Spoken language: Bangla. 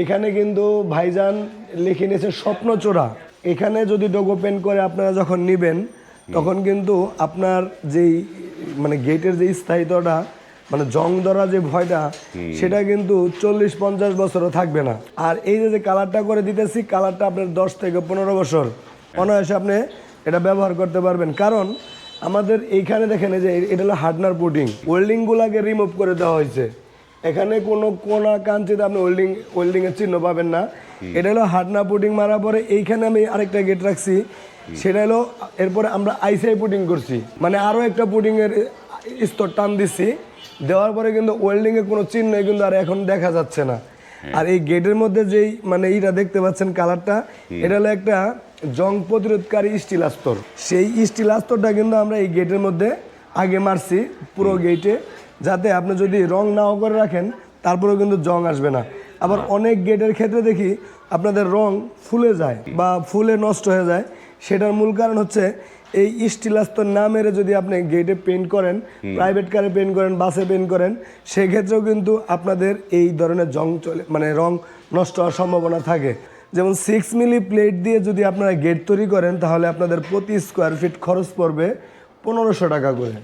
এখানে কিন্তু ভাইজান লিখে নিয়েছে স্বপ্ন চোরা। এখানে যদি ডোগো পেন করে আপনারা যখন নিবেন তখন কিন্তু আপনার যেই মানে গেটের যে স্থায়িত্বটা মানে জং ধরা যে ভয়টা সেটা কিন্তু চল্লিশ পঞ্চাশ বছরও থাকবে না। আর এই যে যে কালারটা করে দিতেছি কালারটা আপনার দশ থেকে পনেরো বছর। অনায়াসে আপনি এটা ব্যবহার করতে পারবেন। কারণ আমাদের এইখানে দেখেন এই যে এটা হলো হার্ডনার পুডিং। ওয়েল্ডিংগুলোকে রিমুভ করে দেওয়া হয়েছে। এখানে কোনো কোনা কাঞ্চিতে আপনি ওয়েল্ডিং এর চিহ্ন পাবেন না। এটা হলো হাডনা পুডিং মারার পরে এইখানে আমি আরেকটা গেট রাখছি। সেটা হলো এরপরে আমরা আইসিআই পুডিং করছি। মানে আরও একটা পুডিং এর স্তর টান দিচ্ছি। দেওয়ার পরে কিন্তু ওয়েল্ডিং এর কোনো চিহ্নই কিন্তু আর এখন দেখা যাচ্ছে না। আর এই গেটের মধ্যে যেই মানে এইটা দেখতে পাচ্ছেন কালারটা এটা হলো একটা জং প্রতিরোধকারী স্টিল আস্তর। সেই স্টিল আস্তরটা কিন্তু আমরা এই গেটের মধ্যে আগে মারছি পুরো গেটে যাতে আপনি যদি রং নাও করে রাখেন তারপরেও কিন্তু জং আসবে না। আবার অনেক গেটের ক্ষেত্রে দেখি আপনাদের রং ফুলে যায় বা ফুলে নষ্ট হয়ে যায়। সেটার মূল কারণ হচ্ছে এই স্টিল আস্তর না মেরে যদি আপনি গেটে পেন্ট করেন প্রাইভেট কারে পেন্ট করেন বাসে পেন্ট করেন সেক্ষেত্রেও কিন্তু আপনাদের এই ধরনের জং চলে মানে রং নষ্ট হওয়ার সম্ভাবনা থাকে। যেমন সিক্স মিলি প্লেট দিয়ে যদি আপনারা গেট তৈরি করেন তাহলে আপনাদের প্রতি স্কোয়ার ফিট খরচ পড়বে পনেরোশো টাকা করে।